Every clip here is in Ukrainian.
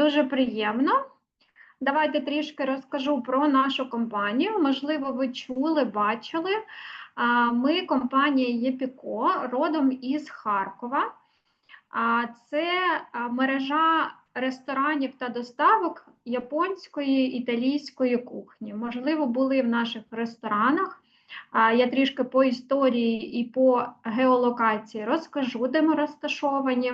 дуже приємно. Давайте трішки розкажу про нашу компанію. Можливо, ви чули, бачили. Ми компанія ЄПІКО, родом із Харкова. Це мережа ресторанів та доставок японської італійської кухні. Можливо, були в наших ресторанах. Я трішки по історії і по геолокації розкажу, де ми розташовані.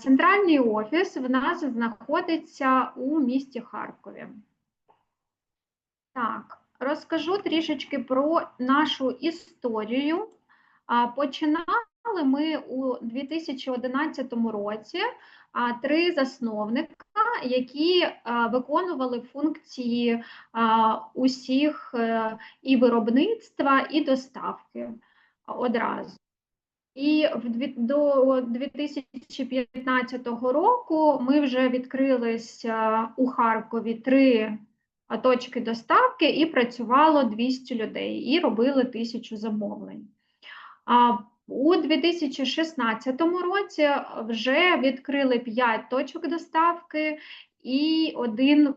Центральний офіс в нас знаходиться у місті Харкові. Так, розкажу трішечки про нашу історію. Починали ми у 2011 році три засновника, які виконували функції усіх е, і виробництва, і доставки одразу. І до 2015 року ми вже відкрилися у Харкові три точки доставки і працювало 200 людей, і робили тисячу замовлень. А у 2016 році вже відкрили 5 точок доставки, і один е,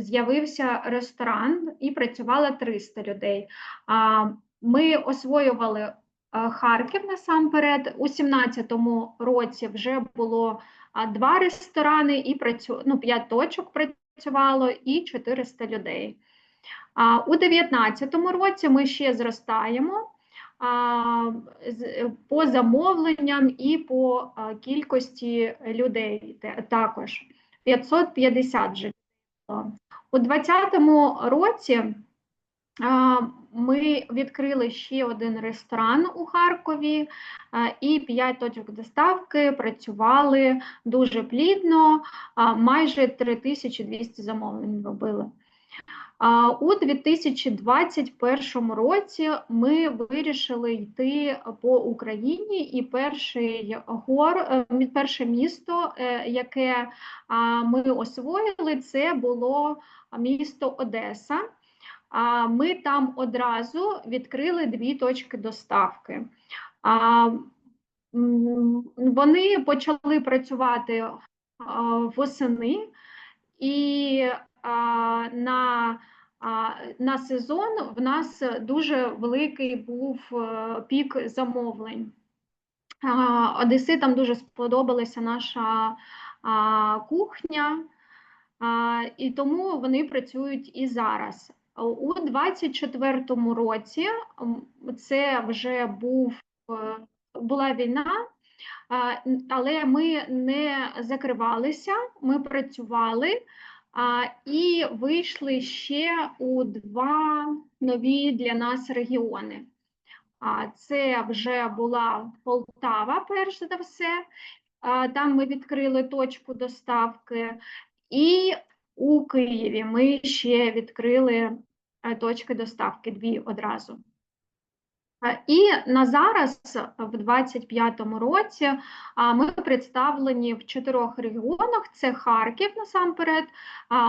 з'явився ресторан, і працювало 300 людей. А Ми освоювали Харків насамперед. У 2017 році вже було два ресторани, і працю... ну, 5 точок працювало, і 400 людей. А у 2019 році ми ще зростаємо а, по замовленням і по кількості людей також 550 вже. було. У 2020 році ми відкрили ще один ресторан у Харкові, і 5 точок доставки працювали дуже плідно, майже 3200 замовлень робили. У 2021 році ми вирішили йти по Україні, і перший гор, е, перше місто, е, яке ми освоїли, це було місто Одеса. А Ми там одразу відкрили дві точки доставки. Вони почали працювати восени, і на, на сезон в нас дуже великий був е, пік замовлень. А, Одеситам дуже сподобалася наша кухня, і тому вони працюють і зараз. У 24-му році це вже був, е, була війна, але ми не закривалися, ми працювали і вийшли ще у два нові для нас регіони. Це вже була Полтава, перш за все. Там ми відкрили точку доставки. І у Києві ми ще відкрили е, точки доставки дві одразу. Е, І на зараз, в 25-му році, ми представлені в чотирьох регіонах: це Харків насамперед,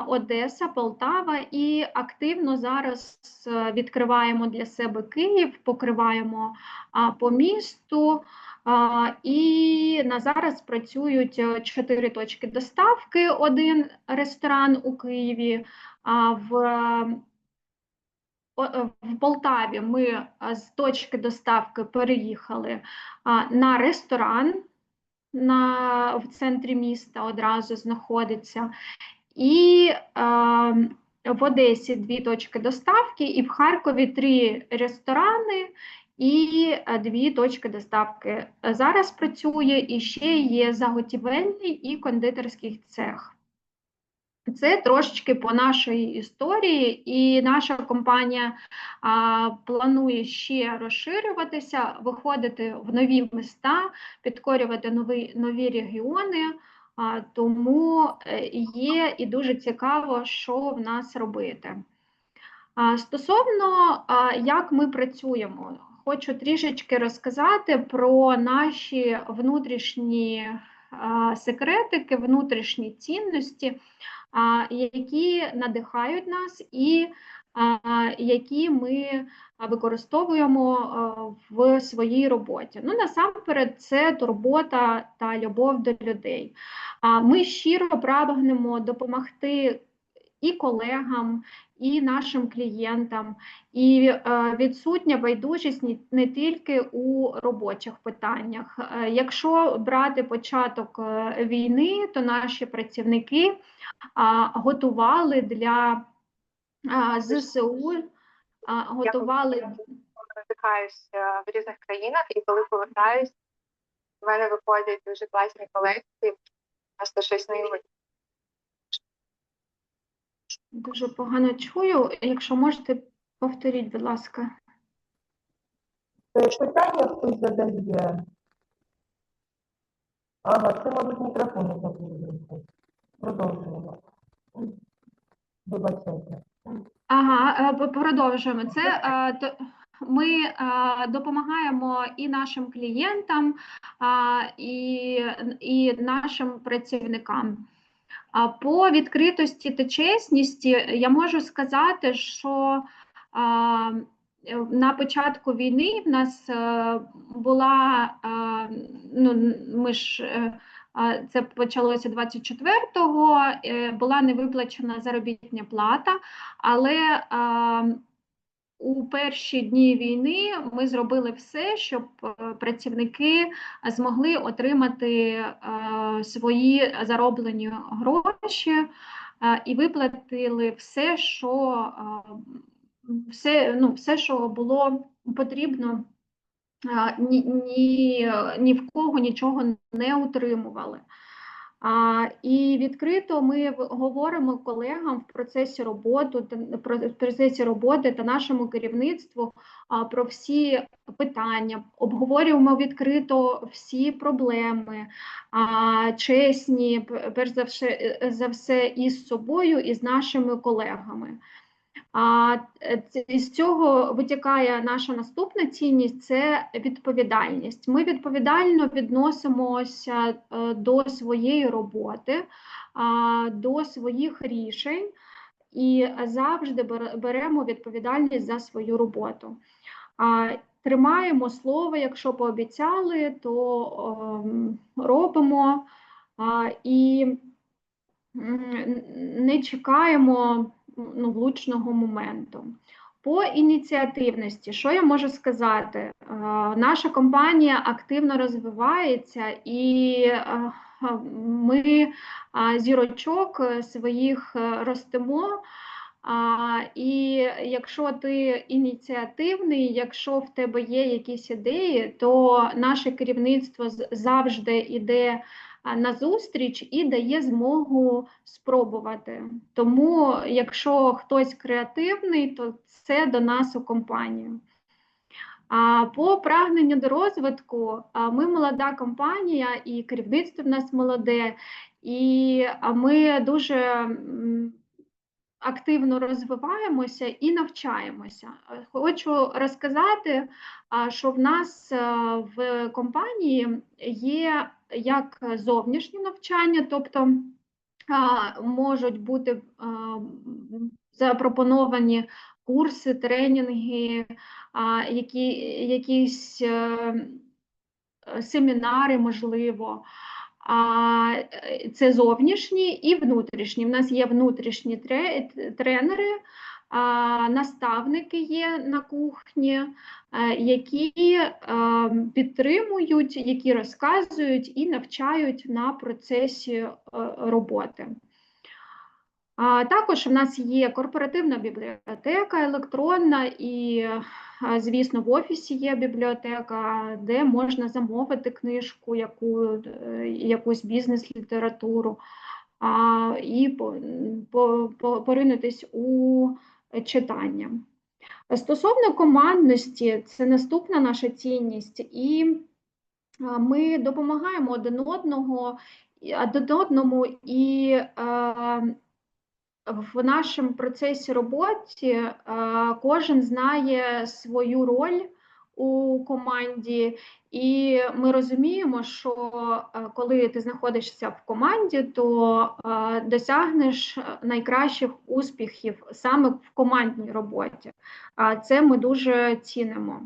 Одеса, Полтава, і активно зараз е, відкриваємо для себе Київ, покриваємо по місту. І на зараз працюють е, чотири точки доставки, один ресторан у Києві. В е, в Полтаві ми е, з точки доставки переїхали на ресторан на, в центрі міста одразу знаходиться. І е, в Одесі дві точки доставки, і в Харкові три ресторани і е, дві точки доставки. Зараз працює і ще є заготівельний і кондитерський цех. Це трошечки по нашій історії, і наша компанія а, планує ще розширюватися, виходити в нові міста, підкорювати нові, нові регіони. А, тому е, є і дуже цікаво, що в нас робити. А, стосовно а, як ми працюємо, хочу трішечки розказати про наші внутрішні секретики, внутрішні цінності які надихають нас і які ми використовуємо в своїй роботі. Ну, насамперед, це турбота та любов до людей. Ми щиро прагнемо допомогти і колегам, і нашим клієнтам, і е, відсутня байдужість не, тільки у робочих питаннях. Е, якщо брати початок е, війни, то наші працівники готували для ЗСУ, готували. Я е, в різних країнах, і коли повертаюсь, в мене виходять дуже класні колекції, просто щось неймовірне. Дуже погано чую. Якщо можете, повторіть, будь ласка. Е, Питання хтось задає. Ага, це, мабуть, мікрофон не закрили. Продовжуємо. Вибачайте. Ага, е, продовжуємо. Це е, то- ми допомагаємо і нашим клієнтам, а, і, і нашим працівникам. А по відкритості та чесності я можу сказати, що а, е, на початку війни в нас е, була, а, ну, ми ж е, це почалося 24-го, е, була невиплачена заробітня плата, але у перші дні війни ми зробили все, щоб е, працівники змогли отримати е, свої зароблені гроші е, і виплатили все, що все, ну, все, що було потрібно. Ні, ні, ні в кого нічого не утримували. А, і відкрито ми говоримо колегам в процесі роботи, та- в процесі роботи та нашому керівництву а, про всі питання, обговорюємо відкрито всі проблеми, а, чесні, перш за все, за все із собою і з нашими колегами. А е, з цього витікає наша наступна цінність це відповідальність. Ми відповідально відносимося е, до своєї роботи, до своїх рішень і завжди беремо відповідальність за свою роботу. Тримаємо слово, якщо пообіцяли, то ем, робимо і не чекаємо ну, влучного моменту. По ініціативності, що я можу сказати? Е, Наша компанія активно розвивається, і е, ми а, зірочок е, своїх е, ростемо. А, і якщо ти ініціативний, якщо в тебе є якісь ідеї, то наше керівництво завжди йде а, на зустріч і дає змогу спробувати. Тому, якщо хтось креативний, то це до нас у компанію. По прагненню до розвитку, ми молода компанія, і керівництво в нас молоде, і ми дуже активно розвиваємося і навчаємося. Е, Хочу розказати, що в нас е, в компанії є як зовнішнє навчання, тобто можуть бути запропоновані курси, тренінги, які, якісь е, е, семінари, можливо. Е, це зовнішні і внутрішні. В нас є внутрішні тренери, наставники є на кухні, е, які е, підтримують, які розказують і навчають на процесі роботи. Також в нас є корпоративна бібліотека електронна, і, звісно, в офісі є бібліотека, де можна замовити книжку, яку, е, якусь бізнес-літературу, і по, по, поринутись у читання. Стосовно командності, це наступна наша цінність, і ми допомагаємо один одного, один одному і е, в нашому процесі роботі е, кожен знає свою роль у команді, і ми розуміємо, що е, коли ти знаходишся в команді, то е, досягнеш найкращих успіхів саме в командній роботі. А це ми дуже цінимо.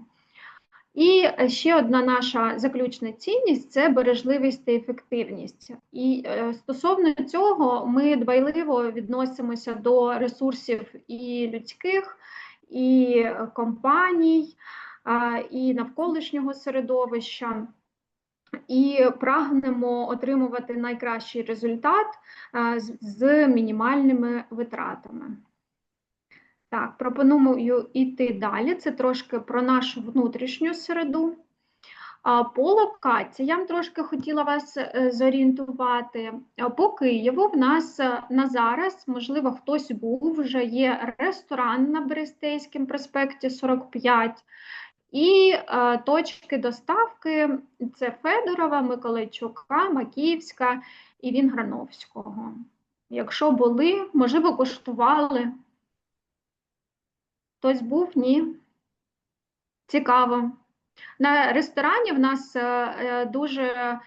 І ще одна наша заключна цінність це бережливість та ефективність. І е, стосовно цього ми дбайливо відносимося до ресурсів і людських, і компаній, і навколишнього середовища. І прагнемо отримувати найкращий результат з- з мінімальними витратами. Так, пропоную йти далі. Це трошки про нашу внутрішню середу. По локаціям трошки хотіла вас е, зорієнтувати. По Києву в нас е, на зараз, можливо, хтось був, вже є ресторан на Берестейському проспекті 45. І е, точки доставки це Федорова, Миколайчука, Макіївська і Вінграновського. Якщо були, можливо, коштували. Хтось був? Ні. Цікаво. На ресторані в нас е, е, дуже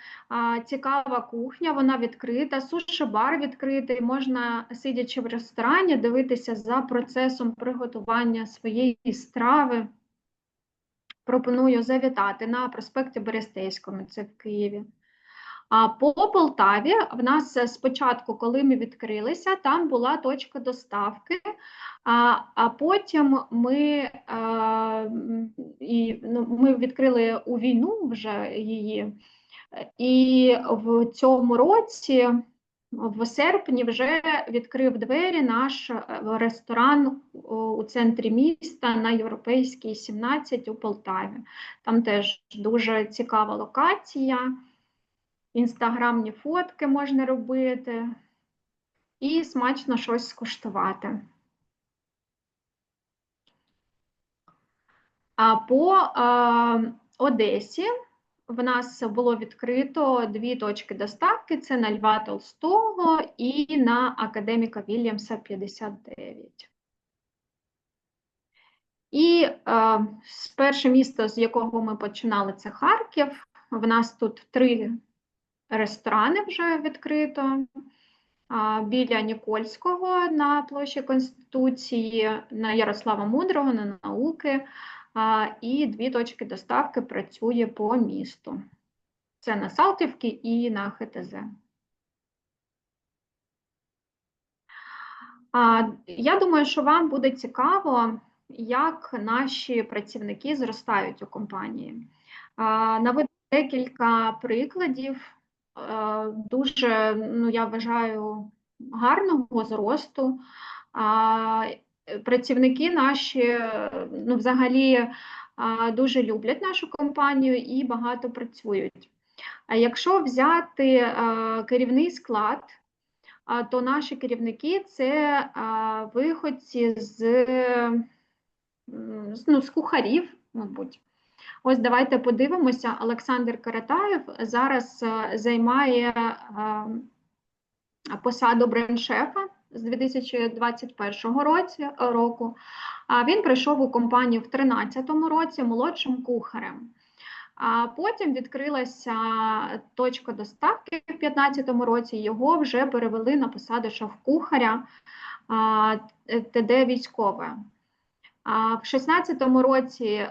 цікава кухня, вона відкрита, суші-бар відкритий. Можна, сидячи в ресторані, дивитися за процесом приготування своєї страви. Пропоную завітати на проспекті Берестейському, це в Києві. А по Полтаві в нас е, спочатку, коли ми відкрилися, там була точка доставки, а, а потім ми, а, і, ну, ми відкрили у війну вже її. Е, І в цьому році, в серпні, вже відкрив двері наш е, ресторан у центрі міста на Європейській 17 у Полтаві. Там теж дуже цікава локація інстаграмні фотки можна робити і смачно щось скуштувати. А по е, Одесі в нас було відкрито дві точки доставки: це на Льва Толстого і на академіка Вільямса 59. І е, перше місто, з якого ми починали, це Харків. В нас тут три ресторани вже відкрито. Біля Нікольського на площі Конституції, на Ярослава Мудрого, на науки. І дві точки доставки працює по місту. Це на Салтівці і на ХТЗ. Я думаю, що вам буде цікаво, як наші працівники зростають у компанії. Наведу декілька прикладів дуже, ну, я вважаю, гарного зросту. Е, Працівники наші, е, ну, взагалі, дуже люблять нашу компанію і багато працюють. Якщо взяти е, керівний склад, то наші керівники це виходці з, ну, з кухарів, мабуть. Ось давайте подивимося. Олександр Каратаєв зараз е, займає е, посаду бренд-шефа з 2021 році, року. Він прийшов у компанію в 2013 році молодшим кухарем. А потім відкрилася точка доставки в 2015 році. Його вже перевели на посаду шеф-кухаря ТД військове. В 16-му році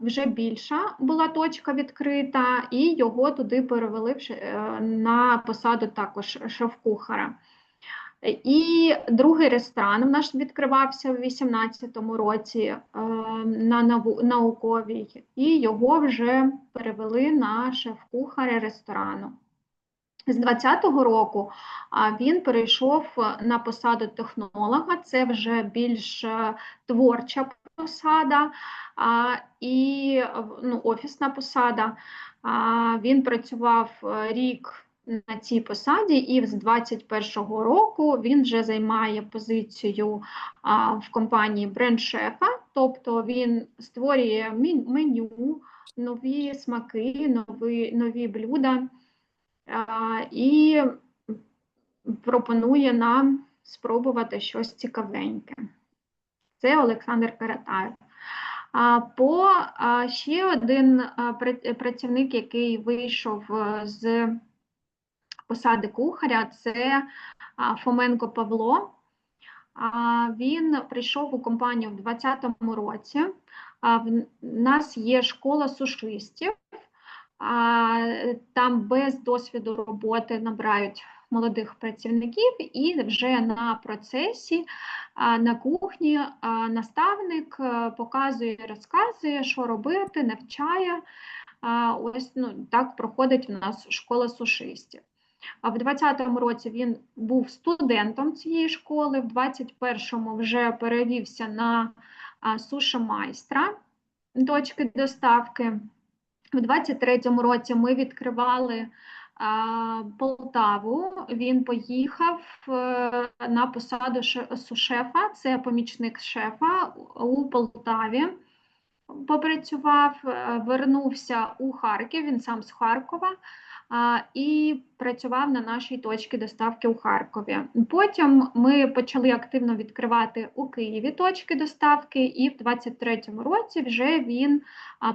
вже більша була точка відкрита, і його туди перевели е, на посаду також шеф-кухара. І другий ресторан в нас відкривався в 18-му році е, на науковій, і його вже перевели на шеф-кухаря ресторану. З 20-го року він перейшов на посаду технолога, це вже більш е, творча посада і ну, офісна посада. Він працював е, рік на цій посаді, і з 21-го року він вже займає позицію в компанії бренд-шефа, тобто він створює меню, нові смаки, нові, нові блюда і пропонує нам спробувати щось цікавеньке. Це Олександр Каратаєв. По ще один працівник, який вийшов е, з посади кухаря, це Фоменко Павло. Він прийшов у компанію в 2020 році. В нас є школа сушистів. А, Там без досвіду роботи набирають молодих працівників, і вже на процесі на кухні наставник е, показує, розказує, що робити, навчає. Ось ну, так проходить у нас школа сушистів. А в 2020 році він був студентом цієї школи, в 2021 вже перевівся на а, суші-майстра точки доставки. У 23-му році ми відкривали а, Полтаву. Він поїхав е, на посаду ше- сушефа, це помічник шефа у Полтаві. Попрацював, е, вернувся у Харків, він сам з Харкова і працював на нашій точці доставки у Харкові. Потім ми почали активно відкривати у Києві точки доставки, і в 23-му році вже він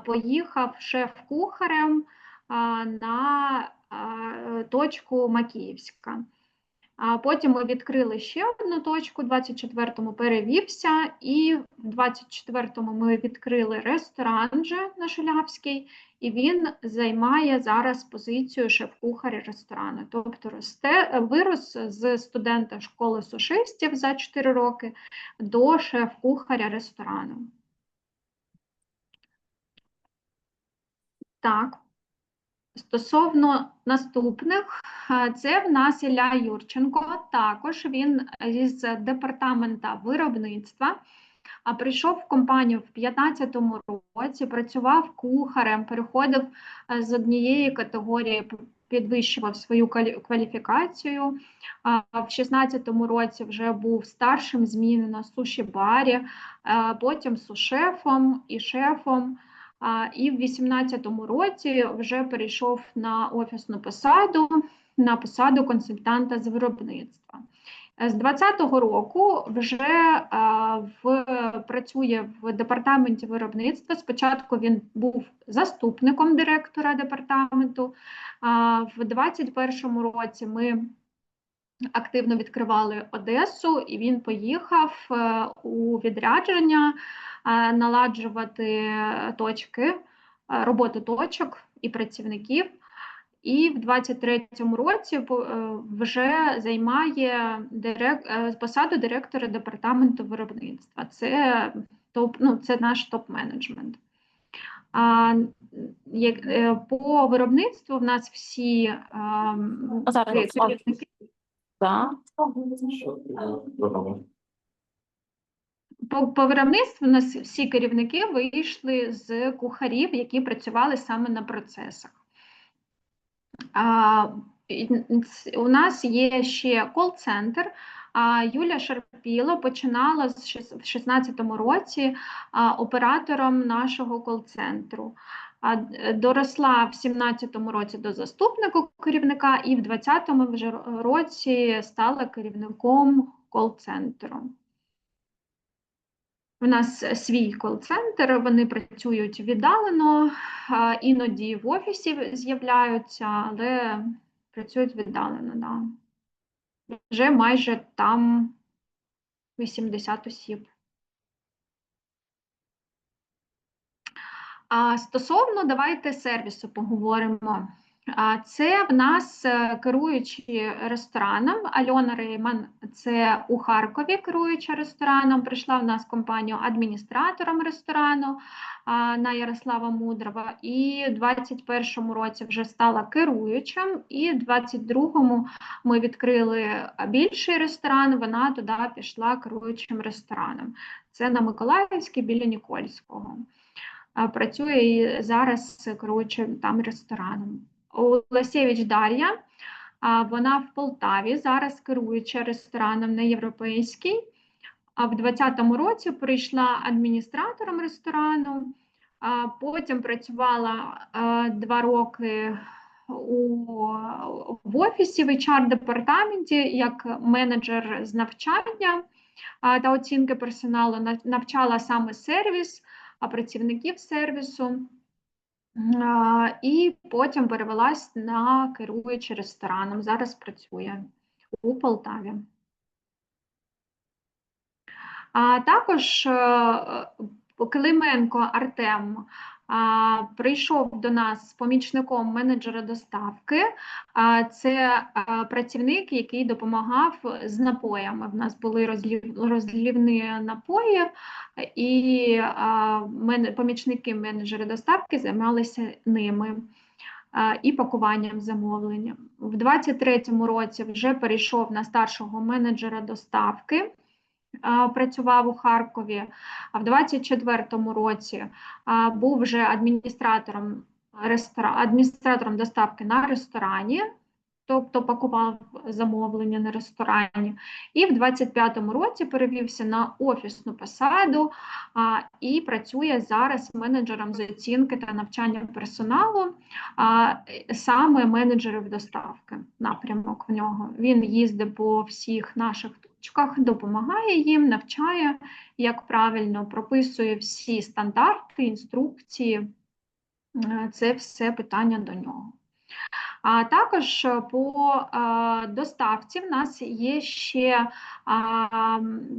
поїхав шеф-кухарем на точку Макіївська. А потім ми відкрили ще одну точку, в 24-му перевівся, і в 24-му ми відкрили ресторан вже на Шулявській, і він займає зараз позицію шеф-кухаря ресторану. Тобто росте, вирос з студента школи сушистів за 4 роки до шеф-кухаря ресторану. Так. Стосовно наступних, е, це в нас Ілля Юрченко. Також він із департамента виробництва. А прийшов в компанію в 2015 році, працював кухарем, переходив е, з однієї категорії, підвищував свою кваліфікацію. В 2016 році вже був старшим зміни на суші-барі, е, потім сушефом і шефом. І в 2018 році вже перейшов на офісну посаду, на посаду консультанта з виробництва. Е, З 2020 року вже а, в, працює в департаменті виробництва. Спочатку він був заступником директора департаменту. А в 2021 році ми активно відкривали Одесу, і він поїхав е, у відрядження е, наладжувати точки, е, роботу точок і працівників. І в 23-му році по- е, вже займає дирек... е, посаду директора департаменту виробництва. Це топ, ну, це наш топ-менеджмент. А, як, е, по виробництву в нас всі А зараз, ки- Слав. керівники Так. По, по виробництву у нас всі керівники вийшли з кухарів, які працювали саме на процесах. А, у нас є ще кол-центр. Юля Шарпіло починала в 2016 році оператором нашого кол-центру. А, Доросла в 2017 році до заступника керівника, і в 2020 вже році стала керівником кол-центру. У нас е, свій кол-центр, вони працюють віддалено, іноді в офісі з'являються, але працюють віддалено, да. Вже майже там 80 осіб. А стосовно давайте сервісу поговоримо. Це в нас е, керуючі рестораном. Альона Рейман, це у Харкові керуюча рестораном. Прийшла в нас компанію адміністратором ресторану на Ярослава Мудрова. І в 2021 році вже стала керуючим. І в 2022 ми відкрили більший ресторан. Вона туди пішла керуючим рестораном. Це на Миколаївській біля Нікольського. Працює і зараз керуючим там рестораном. Олесєвич Дар'я, вона в Полтаві зараз керуюча рестораном на європейській. А в 2020 році прийшла адміністратором ресторану, потім працювала два роки у, в офісі в HR-департаменті як менеджер з навчання та оцінки персоналу, навчала саме сервіс. а, працівників сервісу. І потім перевелась на керуючи рестораном. Зараз працює у Полтаві. А також е, Клименко Артем прийшов до нас з помічником менеджера доставки. Це працівник, який допомагав з напоями. В нас були розлів, розлівні напої, і помічники менеджера доставки займалися ними. І пакуванням замовлення. В 23-му році вже перейшов на старшого менеджера доставки працював у Харкові, а в 24-му році був вже адміністратором рестора... адміністратором доставки на ресторані, тобто пакував замовлення на ресторані. І в 25-му році перевівся на офісну посаду і працює зараз менеджером з оцінки та навчання персоналу, саме менеджерів доставки. Напрямок в нього. Він їздить по всіх наших точках, допомагає їм, навчає, як правильно прописує всі стандарти, інструкції. Е, Це все питання до нього. А також по е, доставці в нас є ще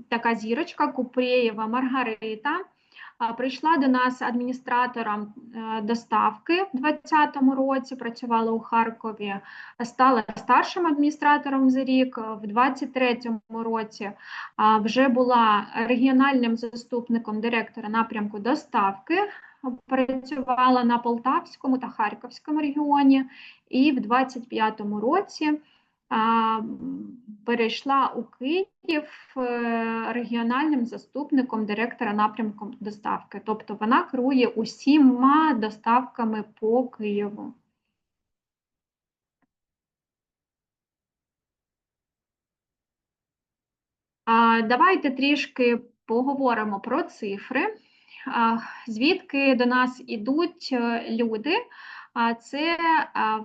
така зірочка Купреєва Маргарита. Прийшла до нас адміністратором е, доставки в 2020 році, працювала у Харкові, стала старшим адміністратором за рік. В 2023 році вже була регіональним заступником директора напрямку доставки. Працювала на Полтавському та Харківському регіоні, і в 25-му році перейшла у Київ е, регіональним заступником директора напрямку доставки. Тобто вона керує усіма доставками по Києву. Давайте трішки поговоримо про цифри. Звідки до нас ідуть е, люди? Це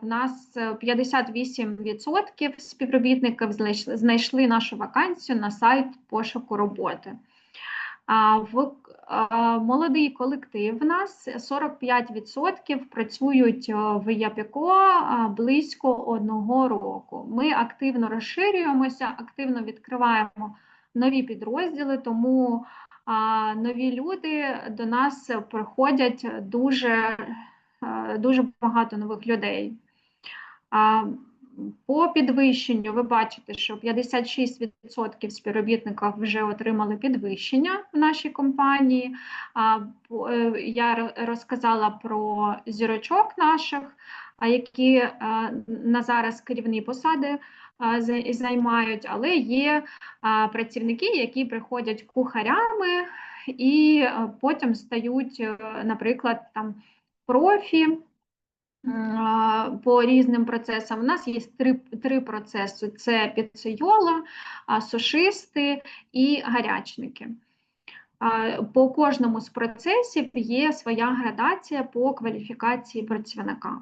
в нас е, 58% співробітників знайшли- нашу вакансію на сайт пошуку роботи. В молодий колектив в нас 45% працюють е, в ЯПКО а, близько одного року. Ми активно розширюємося, активно відкриваємо нові підрозділи, тому нові люди до нас приходять дуже, дуже багато нових людей. По підвищенню ви бачите, що 56% співробітників вже отримали підвищення в нашій компанії. Е, Я розказала про зірочок наших, які е, на зараз керівні посади займають, але є працівники, які приходять кухарями і е, потім стають, е, наприклад, там профі по різним процесам. У нас є три, три процеси: це піцейола, сушисти і гарячники. По кожному з процесів є своя градація по кваліфікації працівника.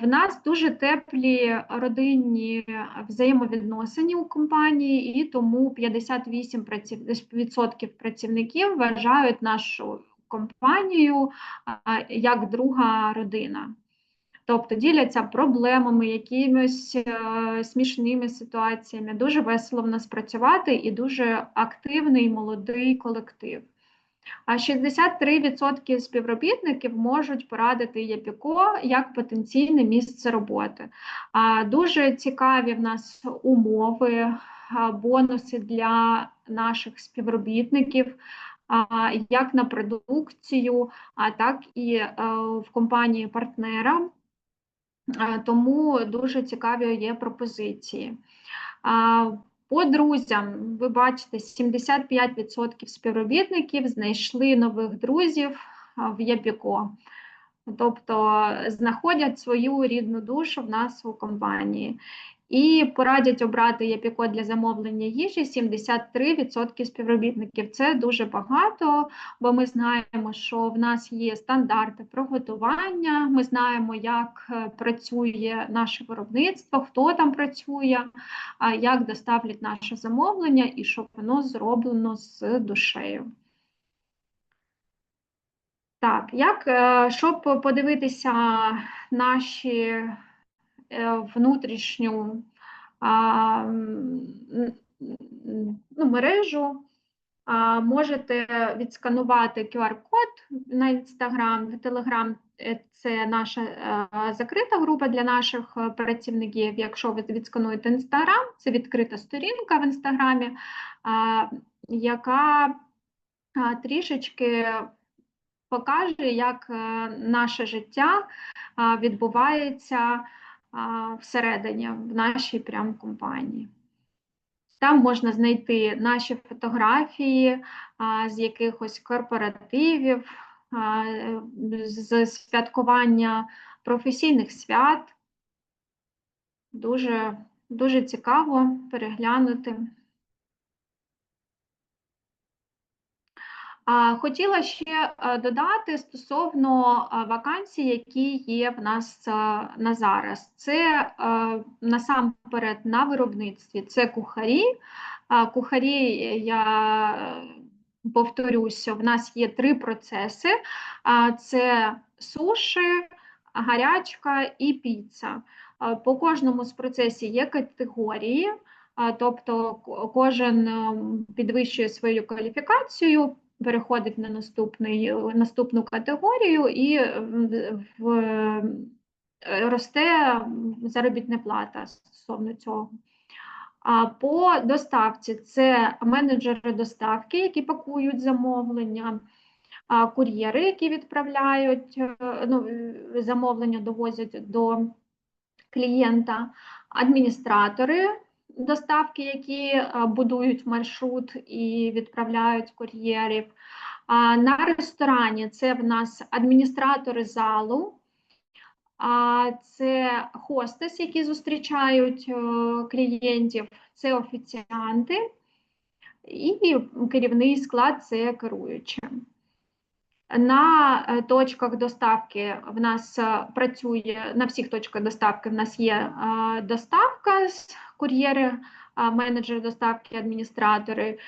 В нас дуже теплі родинні взаємовідносини у компанії, і тому 58% праців- відсотків працівників вважають нашу компанію як друга родина. Тобто діляться проблемами, якимись е, смішними ситуаціями. Дуже весело в нас працювати і дуже активний молодий колектив. А 63% співробітників можуть порадити ЄПІКО як потенційне місце роботи. А дуже цікаві в нас умови, бонуси для наших співробітників, як на продукцію, а так і е, в компанії партнера. Тому дуже цікаві є пропозиції. По друзям, ви бачите, 75% співробітників знайшли нових друзів в ЄПІКО. Тобто знаходять свою рідну душу в нас у компанії. І порадять обрати ЄПІКО для замовлення їжі 73% співробітників. Це дуже багато, бо ми знаємо, що в нас є стандарти приготування, ми знаємо, як е, працює наше виробництво, хто там працює, як доставлять наше замовлення і щоб воно зроблено з душею. Так, як е, щоб подивитися наші внутрішню а, м, м, ну, мережу, можете відсканувати QR-код на Instagram, в Telegram е, це наша е, закрита група для наших е, працівників. Якщо ви відскануєте Instagram, це відкрита сторінка в Інстаграмі, яка трішечки покаже, як наше життя відбувається всередині, в нашій прям компанії. Там можна знайти наші фотографії з якихось корпоративів, з святкування професійних свят. Дуже, дуже цікаво переглянути. А, Хотіла ще додати стосовно вакансій, які є в нас на зараз. Це насамперед на виробництві. Це кухарі. Кухарі, я повторюся, в нас є три процеси: це суші, гарячка і піца. По кожному з процесів є категорії. Тобто кожен ем, підвищує свою кваліфікацію, переходить на наступний, наступну категорію і в, е, росте заробітна плата стосовно цього. А по доставці це менеджери доставки, які пакують замовлення, кур'єри, які відправляють е, ну, замовлення, довозять до клієнта, адміністратори доставки, які будують маршрут і відправляють кур'єрів. На ресторані це в нас адміністратори залу, це хостес, які зустрічають е, клієнтів, це офіціанти, і керівний склад це керуючі. На е, точках доставки в нас е, працює на всіх точках доставки. В нас є доставка з кур'єри, менеджери доставки, адміністратори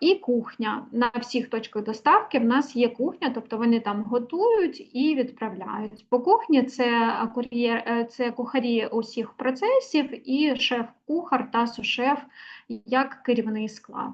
і кухня. На всіх точках доставки в нас є кухня, тобто вони там готують і відправляють. По кухні це кур'єр, е, це кухарі усіх процесів і шеф-кухар та сушеф як керівний склад.